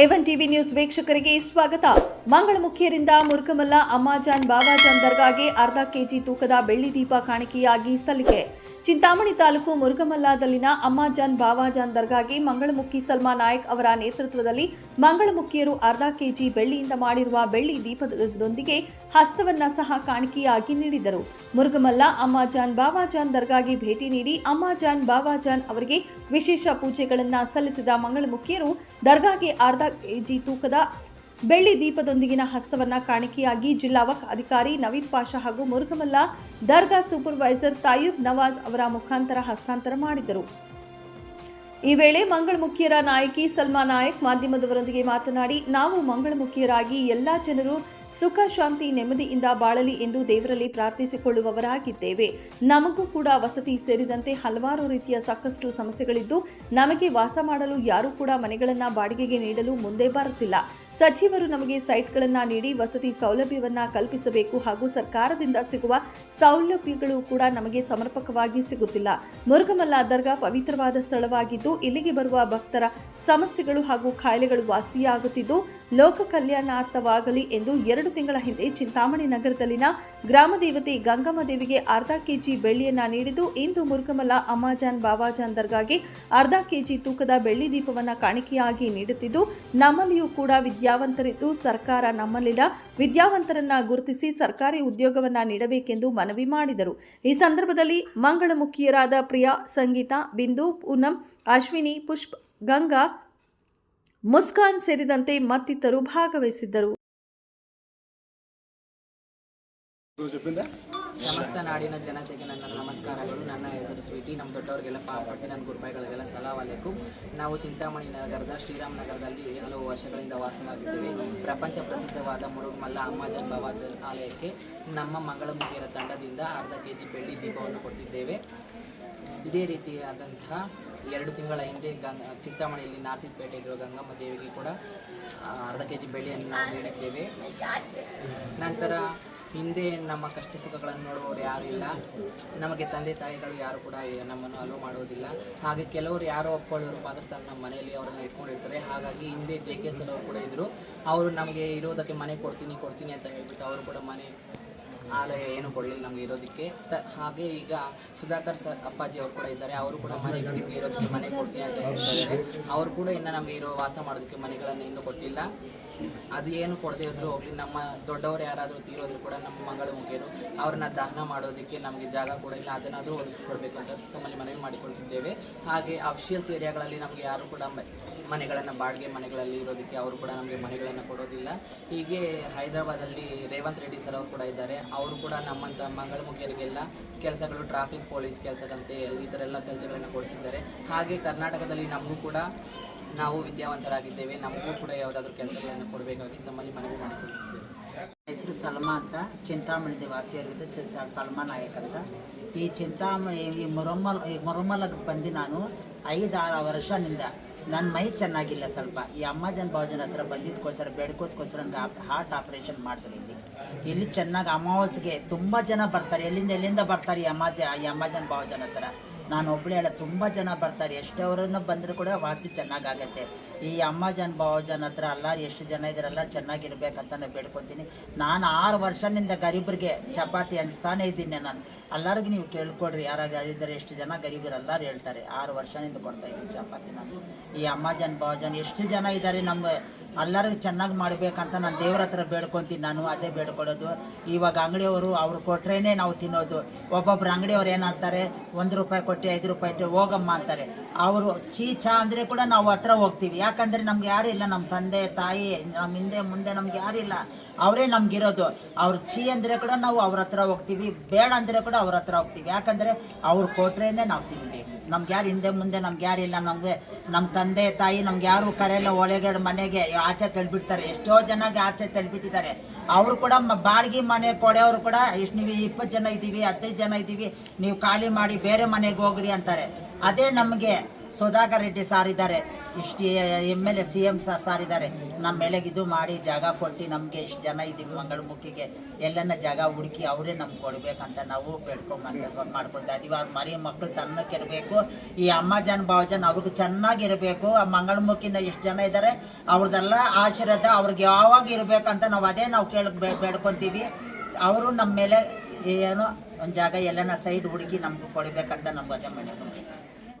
A one TV news ವೀಕ್ಷಕರಿಗೆ ಸ್ವಾಗತ. ಮಂಗಳಮುಖಿಯರಿಂದ ಮುರುಕಮಲ್ಲ ಅಮ್ಮಾಜಾನ್ ಬಾಬಾಜಾನ್ ದರ್ಗಾಗೆ ಅರ್ಧ ಕೆಜಿ ತೂಕದ ಬೆಳ್ಳಿ ದೀಪ ಕಾಣಿಕೆಯಾಗಿ ಸಲ್ಲಿಕೆ. ಚಿಂತಾಮಣಿ ತಾಲೂಕು ಮುರುಗಮಲ್ಲದಲ್ಲಿನ ಅಮ್ಮಾಜಾನ್ ಬಾಬಾಜಾನ್ ದರ್ಗಾಗೆ ಮಂಗಳಮುಖಿ ಸಲ್ಮಾ ನಾಯಕ್ ಅವರ ನೇತೃತ್ವದಲ್ಲಿ ಮಂಗಳಮುಖಿಯರು ಅರ್ಧ ಕೆಜಿ ಬೆಳ್ಳಿಯಿಂದ ಮಾಡಿರುವ ಬೆಳ್ಳಿ ದೀಪದೊಂದಿಗೆ ಹಸ್ತವನ್ನ ಸಹ ಕಾಣಿಕೆಯಾಗಿ ನೀಡಿದರು. ಮುರುಗಮಲ್ಲ ಅಮ್ಮಾಜಾನ್ ಬಾಬಾಜಾನ್ ದರ್ಗಾಗೆ ಭೇಟಿ ನೀಡಿ ಅಮ್ಮಾಜಾನ್ ಬಾಬಾಜಾನ್ ಅವರಿಗೆ ವಿಶೇಷ ಪೂಜೆಗಳನ್ನ ಸಲ್ಲಿಸಿದ ಮಂಗಳಮುಖಿಯರು ದರ್ಗಾಗೆ ಅರ್ಧ ಕೆಜಿ ತೂಕದ ಬೆಳ್ಳಿ ದೀಪದೊಂದಿಗಿನ ಹಸ್ತವನ್ನ ಕಾಣಿಕೆಯಾಗಿ ಜಿಲ್ಲಾ ವಕ್ ಅಧಿಕಾರಿ ನವೀದ್ ಪಾಷಾ ಹಾಗೂ ಮುರುಗಮಲ್ಲ ದರ್ಗಾ ಸೂಪರ್ವೈಸರ್ ತಾಯೂಬ್ ನವಾಜ್ ಅವರ ಮುಖಾಂತರ ಹಸ್ತಾಂತರ ಮಾಡಿದರು. ಈ ವೇಳೆ ಮಂಗಳಮುಖಿಯರ ನಾಯಕಿ ಸಲ್ಮಾ ನಾಯಕ್ ಮಾಧ್ಯಮದವರೊಂದಿಗೆ ಮಾತನಾಡಿ, ನಾವು ಮಂಗಳಮುಖಿಯರಾಗಿ ಎಲ್ಲಾ ಜನರು ಸುಖ, ಶಾಂತಿ, ನೆಮ್ಮದಿಯಿಂದ ಬಾಳಲಿ ಎಂದು ದೇವರಲ್ಲಿ ಪ್ರಾರ್ಥಿಸಿಕೊಳ್ಳುವವರಾಗಿದ್ದೇವೆ. ನಮಗೂ ಕೂಡ ವಸತಿ ಸೇರಿದಂತೆ ಹಲವಾರು ರೀತಿಯ ಸಾಕಷ್ಟು ಸಮಸ್ಯೆಗಳಿದ್ದು, ನಮಗೆ ವಾಸ ಮಾಡಲು ಯಾರೂ ಕೂಡ ಮನೆಗಳನ್ನ ಬಾಡಿಗೆಗೆ ನೀಡಲು ಮುಂದೆ ಬರುತ್ತಿಲ್ಲ. ಸಚಿವರು ನಮಗೆ ಸೈಟ್ಗಳನ್ನ ನೀಡಿ ವಸತಿ ಸೌಲಭ್ಯವನ್ನ ಕಲ್ಪಿಸಬೇಕು ಹಾಗೂ ಸರ್ಕಾರದಿಂದ ಸಿಗುವ ಸೌಲಭ್ಯಗಳು ಕೂಡ ನಮಗೆ ಸಮರ್ಪಕವಾಗಿ ಸಿಗುತ್ತಿಲ್ಲ. ಮುರುಗಮಲ್ಲ ದರ್ಗಾ ಪವಿತ್ರವಾದ ಸ್ಥಳವಾಗಿದ್ದು, ಇಲ್ಲಿಗೆ ಬರುವ ಭಕ್ತರ ಸಮಸ್ಯೆಗಳು ಹಾಗೂ ಕಾಯಿಲೆಗಳು ವಾಸಿಯಾಗುತ್ತಿದ್ದು, ಲೋಕ ಕಲ್ಯಾಣಾರ್ಥವಾಗಲಿ ಎಂದು ಎರಡು ತಿಂಗಳ ಹಿಂದೆ ಚಿಂತಾಮಣಿ ನಗರದಲ್ಲಿನ ಗ್ರಾಮ ದೇವತೆ ಗಂಗಮ್ಮ ದೇವಿಗೆ ಅರ್ಧ ಕೆಜಿ ಬೆಳ್ಳಿಯನ್ನ ನೀಡಿದ್ದು, ಇಂದು ಮುರುಗಮಲ್ಲ ಅಮ್ಮಾಜಾನ್ ಬಾಬಾಜಾನ್ ದರ್ಗಾಗೆ ಅರ್ಧ ಕೆಜಿ ತೂಕದ ಬೆಳ್ಳಿ ದೀಪವನ್ನ ಕಾಣಿಕೆಯಾಗಿ ನೀಡುತ್ತಿದ್ದು, ನಮ್ಮಲ್ಲಿಯೂ ಕೂಡ ವಿದ್ಯಾವಂತರಿದ್ದು, ಸರ್ಕಾರ ನಮ್ಮಲ್ಲಿಲ್ಲ. ವಿದ್ಯಾವಂತರನ್ನ ಗುರುತಿಸಿ ಸರ್ಕಾರಿ ಉದ್ಯೋಗವನ್ನ ನೀಡಬೇಕೆಂದು ಮನವಿ ಮಾಡಿದರು. ಈ ಸಂದರ್ಭದಲ್ಲಿ ಮಂಗಳಮುಖಿಯರಾದ ಪ್ರಿಯಾ, ಸಂಗೀತ, ಬಿಂದು, ಪೂನಂ, ಅಶ್ವಿನಿ, ಪುಷ್ಪ, ಗಂಗಾ, ಮುಸ್ಕಾನ್ ಸೇರಿದಂತೆ ಮತ್ತಿತರು ಭಾಗವಹಿಸಿದ್ದರು. ಸಮಸ್ತ ನಾಡಿನ ಜನತೆಗೆ ನನ್ನ ನಮಸ್ಕಾರಗಳು. ನನ್ನ ಹೆಸರು ಸ್ವೀಟಿ. ನಮ್ಮ ದೊಡ್ಡವರಿಗೆಲ್ಲ ಪಾಪಟ್ಟಿ ನನ್ನ ಗುರುಬಾಯಿಗಳಿಗೆಲ್ಲ ಸಲಾಮ್ ಅಲೈಕುಂ. ನಾವು ಚಿಂತಾಮಣಿ ನಗರದ, ಶ್ರೀರಾಮನಗರದಲ್ಲಿ ಹಲವು ವರ್ಷಗಳಿಂದ ವಾಸವಾಗಿದ್ದೇವೆ. ಪ್ರಪಂಚ ಪ್ರಸಿದ್ಧವಾದ ಮುರುಗಮಲ್ಲ ಅಮ್ಮಾಜನ್ ಬಾಬಾಜನ್ ಆಲಯಕ್ಕೆ ನಮ್ಮ ಮಂಗಳಮುಖಿಯರ ತಂಡದಿಂದ ಅರ್ಧ ಕೆ ಜಿ ಬೆಳ್ಳಿ ದೀಪವನ್ನು ಕೊಟ್ಟಿದ್ದೇವೆ. ಇದೇ ರೀತಿಯಾದಂತಹ ಎರಡು ತಿಂಗಳ ಹಿಂದೆ ಗಂಗ, ಚಿಂತಾಮಣಿಯಲ್ಲಿ ನಾಸಿಕ್ಪೇಟೆಗಿರೋ ಗಂಗಮ್ಮ ದೇವಿಗೆ ಕೂಡ ಅರ್ಧ ಕೆ ಜಿ ಬೆಳ್ಳಿಯನ್ನು ನಾವು ನೀಡಿದ್ದೇವೆ. ನಂತರ ಹಿಂದೆ ನಮ್ಮ ಕಷ್ಟ ಸುಖಗಳನ್ನು ನೋಡುವವರು ಯಾರು ಇಲ್ಲ. ನಮಗೆ ತಂದೆ ತಾಯಿಗಳು ಯಾರು ಕೂಡ ನಮ್ಮನ್ನು ಅಲೋ ಮಾಡುವುದಿಲ್ಲ. ಹಾಗೆ ಕೆಲವರು ಯಾರೋ ಒಪ್ಕೊಳ್ಳೋರು ಮಾತ್ರ ತನ್ನ ಮನೆಯಲ್ಲಿ ಅವರನ್ನು ಇಟ್ಕೊಂಡಿರ್ತಾರೆ. ಹಾಗಾಗಿ ಹಿಂದೆ ಜೆ ಕೆ ಸರ್ ಅವರು ಕೂಡ ಇದ್ದರು ಅವರು ನಮಗೆ ಇರೋದಕ್ಕೆ ಮನೆ ಕೊಡ್ತೀನಿ ಕೊಡ್ತೀನಿ ಅಂತ ಹೇಳ್ಬಿಟ್ಟು ಅವರು ಕೂಡ ಮನೆ ಆಲಯ ಏನು ಕೊಡಲಿಲ್ಲ ನಮಗೆ ಇರೋದಕ್ಕೆ. ತ, ಹಾಗೆ ಈಗ ಸುಧಾಕರ್ ಸರ್ ಅಪ್ಪಾಜಿ ಅವರು ಕೂಡ ಇದ್ದಾರೆ. ಅವರು ಕೂಡ ಮನೆ ನಿಮಗೆ ಇರೋದಕ್ಕೆ ಮನೆ ಕೊಡ್ತೀನಿ ಅಂತ ಹೇಳ್ತಿದ್ದಾರೆ ಅವರು ಕೂಡ ಇನ್ನು ನಮಗೆ ಇರೋ ವಾಸ ಮಾಡೋದಕ್ಕೆ ಮನೆಗಳನ್ನು ಇನ್ನೂ ಕೊಟ್ಟಿಲ್ಲ. ಅದು ಏನು ಕೊಡದೇ ಇದ್ರು ಹೋಗ್ಲಿ, ನಮ್ಮ ದೊಡ್ಡವರು ಯಾರಾದರೂ ತೀರೋದ್ರು ಕೂಡ ನಮ್ಮ ಮಂಗಳ ಮುಗಿಯರು ಅವ್ರನ್ನ ದಹನ ಮಾಡೋದಕ್ಕೆ ನಮಗೆ ಜಾಗ ಕೂಡ ಇಲ್ಲ, ಅದನ್ನಾದರೂ ಒದಗಿಸ್ಕೊಡ್ಬೇಕು ಅಂತ ತಮ್ಮಲ್ಲಿ ಮನವಿ ಮಾಡಿಕೊಳ್ತಿದ್ದೇವೆ. ಹಾಗೆ ಅಫಿಷಿಯಲ್ಸ್ ಏರಿಯಾಗಳಲ್ಲಿ ನಮಗೆ ಯಾರು ಕೂಡ ಮನೆಗಳನ್ನು, ಬಾಡಿಗೆ ಮನೆಗಳಲ್ಲಿ ಇರೋದಕ್ಕೆ ಅವರು ಕೂಡ ನಮಗೆ ಮನೆಗಳನ್ನು ಕೊಡೋದಿಲ್ಲ. ಹೀಗೆ ಹೈದರಾಬಾದಲ್ಲಿ ರೇವಂತ್ ರೆಡ್ಡಿ ಸರ್ ಅವರು ಕೂಡ ಇದ್ದಾರೆ. ಅವರು ಕೂಡ ನಮ್ಮಂಥ ಮಂಗಳಮುಖಿಯರಿಗೆಲ್ಲ ಕೆಲಸಗಳು, ಟ್ರಾಫಿಕ್ ಪೊಲೀಸ್ ಕೆಲಸದಂತೆ ಈ ಥರ ಎಲ್ಲ ಕೆಲಸಗಳನ್ನು ಕೊಡಿಸಿದ್ದಾರೆ. ಹಾಗೆ ಕರ್ನಾಟಕದಲ್ಲಿ ನಮಗೂ ಕೂಡ ನಾವು ವಿದ್ಯಾವಂತರಾಗಿದ್ದೇವೆ, ನಮಗೂ ಕೂಡ ಯಾವುದಾದ್ರೂ ಕೆಲಸಗಳನ್ನು ಕೊಡಬೇಕಾಗಿ ತಮ್ಮಲ್ಲಿ ಮನವಿ ಮಾಡಿಕೊಳ್ಳುತ್ತೇವೆ ಹೆಸರು ಸಲ್ಮಾ ಅಂತ ಚಿಂತಾಮಣಿ ದೇವಾಸಿ ಚಿ- ಸ- ಸಲ್ಮಾ ನಾಯಕ್ ಅಂತ. ಈ ಚಿಂತಾಮಣಿ ಈ ಮುರಮ್ಮಲ್ ಈ ಬಂದು ನಾನು ಐದಾರು ವರ್ಷದಿಂದ ನನ್ನ ಮೈ ಚೆನ್ನಾಗಿಲ್ಲ ಸ್ವಲ್ಪ. ಈ ಅಮ್ಮಾಜನ್ ಬಾಜನ್ ಹತ್ರ ಬಂದಿದ್ದಕ್ಕೋಸ್ಕರ ಬೇಡ್ಕೋದ್ಕೋಸ್ಕರ ನಂಗೆ ಹಾರ್ಟ್ ಆಪ್ರೇಷನ್ ಮಾಡ್ತಾರೆ ಇಲ್ಲಿ. ಇಲ್ಲಿ ಚೆನ್ನಾಗಿ ಅಮಾವಾಸ್ಗೆ ತುಂಬ ಜನ ಬರ್ತಾರೆ. ಎಲ್ಲಿಂದ ಎಲ್ಲಿಂದ ಬರ್ತಾರೆ ಈ ಅಮ್ಮಾಜ ಈ ಅಮ್ಮಾಜನ್ ಬಾವಜನ್ ಹತ್ರ? ನಾನು ಒಬ್ಬಳೇ ಅಲ್ಲ ತುಂಬ ಜನ ಬರ್ತಾರೆ. ಎಷ್ಟವರನ್ನು ಬಂದರೂ ಕೂಡ ವಾಸಿ ಚೆನ್ನಾಗಾಗತ್ತೆ ಈ ಅಮ್ಮಾಜನ್ ಬಾಜನ್ ಹತ್ರ ಎಲ್ಲರೂ ಎಷ್ಟು ಜನ ಇದ್ದಾರಲ್ಲ ಚೆನ್ನಾಗಿರ್ಬೇಕಂತ ನಾನು ಬೇಡ್ಕೊತೀನಿ. ನಾನು ಆರು ವರ್ಷದಿಂದ ಗರೀಬ್ರಿಗೆ ಚಪಾತಿ ಅನಿಸ್ತಾನೇ ಇದ್ದೀನಿ ನಾನು. ಎಲ್ಲರಿಗೂ ನೀವು ಕೇಳ್ಕೊಡ್ರಿ ಯಾರಾದ್ರೂ ಇದ್ದಾರೆ ಎಷ್ಟು ಜನ ಗರೀಬರು ಎಲ್ಲರೂ ಹೇಳ್ತಾರೆ. ಆರು ವರ್ಷದಿಂದ ಕೊಡ್ತಾ ಇದ್ದೀನಿ ಚಪಾತಿ ನಾನು. ಈ ಅಮ್ಮಾಜನ್ ಬಾಜನ್ ಎಷ್ಟು ಜನ ಇದ್ದಾರೆ ನಮ್ಮ ಎಲ್ಲರಿಗೂ ಚೆನ್ನಾಗಿ ಮಾಡಬೇಕಂತ ನಾನು ದೇವ್ರ ಹತ್ರ ಬೇಡ್ಕೊತೀನಿ. ನಾನು ಅದೇ ಬೇಡ್ಕೊಡೋದು ಇವಾಗ ಅಂಗಡಿಯವರು ಅವ್ರು ಕೊಟ್ರೇನೆ ನಾವು ತಿನ್ನೋದು. ಒಬ್ಬೊಬ್ರು ಅಂಗಡಿಯವ್ರು ಏನಂತಾರೆ ಒಂದು ರೂಪಾಯಿ ಕೊಟ್ಟು ಐದು ರೂಪಾಯಿ ಇಟ್ಟು ಹೋಗಮ್ಮ ಅಂತಾರೆ. ಅವರು ಚೀಚಾ ಅಂದರೆ ಕೂಡ ನಾವು ಹತ್ರ ಹೋಗ್ತೀವಿ. ಯಾಕಂದರೆ ನಮ್ಗೆ ಯಾರು ಇಲ್ಲ ನಮ್ಮ ತಂದೆ, ತಾಯಿ ನಮ್ಮ ಹಿಂದೆ, ಮುಂದೆ ನಮ್ಗೆ ಇಲ್ಲ. ಅವರೇ ನಮ್ಗಿರೋದು. ಅವ್ರು ಚೀ ಅಂದರೆ ಕೂಡ ನಾವು ಅವ್ರ ಹತ್ರ ಹೋಗ್ತೀವಿ, ಬೇಡ ಅಂದರೆ ಕೂಡ ಅವ್ರ ಹತ್ರ ಹೋಗ್ತೀವಿ. ಯಾಕಂದರೆ ಅವ್ರು ಕೊಟ್ರೇ ನಾವು ತಿನ್ಬೇಕು. ನಮ್ಗೆ ಯಾರು ಹಿಂದೆ, ಮುಂದೆ ನಮ್ಗೆ ಇಲ್ಲ. ನಮಗೆ ನಮ್ಮ ತಂದೆ, ತಾಯಿ ನಮ್ಗೆ ಯಾರು ಕರೆಯಲ್ಲ ಒಳಗಡೆ ಮನೆಗೆ ಆಚೆ ತಳ್ಬಿಡ್ತಾರೆ. ಎಷ್ಟೋ ಜನಗೆ ಆಚೆ ತಳ್ಬಿಟ್ಟಿದ್ದಾರೆ. ಅವರು ಕೂಡ ಬಾಡಿಗೆ ಮನೆ ಕೊಡೋರು ಕೂಡ ಇಷ್ಟು ನೀವು ಇಪ್ಪತ್ತು ಜನ ಇದ್ದೀವಿ ಹದಿನೈದು ಜನ ಇದ್ದೀವಿ ನೀವು ಖಾಲಿ ಮಾಡಿ ಬೇರೆ ಮನೆಗೆ ಹೋಗ್ರಿ ಅಂತಾರೆ. ಅದೇ ನಮಗೆ ಸುಧಾಕರ್ ರೆಡ್ಡಿ ಸಾರ್ ಇದ್ದಾರೆ. ಇಷ್ಟು M L A, C M sir ಇದ್ದಾರೆ. ನಮ್ಮ ಇದು ಮಾಡಿ ಜಾಗ ಕೊಟ್ಟು ನಮಗೆ ಇಷ್ಟು ಜನ ಇದ್ದೀವಿ ಮಂಗಳಮುಖಿಗೆ ಎಲ್ಲನ್ನ ಜಾಗ ಹುಡುಕಿ ಅವರೇ ನಮ್ಗೆ ಕೊಡಬೇಕಂತ ನಾವು ಬೇಡ್ಕೊಂಬಂತ ಮಾಡ್ಕೊತಾ ಇದೀವಿ. ಅವ್ರ ಮರಿ ಮಕ್ಕಳು ತನ್ನಕ್ಕಿರಬೇಕು ಈ ಅಮ್ಮ ಜನ ಭಾವಜನ್ ಅವ್ರಿಗೆ ಚೆನ್ನಾಗಿರಬೇಕು ಆ ಮಂಗಳಮುಖಿನ ಇಷ್ಟು ಜನ ಇದ್ದಾರೆ ಅವ್ರದ್ದೆಲ್ಲ ಆಶೀರ್ವಾದ ಅವ್ರಿಗೆ ಯಾವಾಗ ಇರಬೇಕಂತ ನಾವು ಅದೇ ನಾವು ಕೇಳ ಬೇಡ್ಕೊತೀವಿ. ಅವರು ನಮ್ಮ ಮೇಲೆ ಏನೋ ಒಂದು ಜಾಗ ಎಲ್ಲನ ಸೈಡ್ ಹುಡುಕಿ ನಮ್ಗೆ ಕೊಡಬೇಕಂತ ನಮ್ಗೆ ಅದೇ ಮನೆ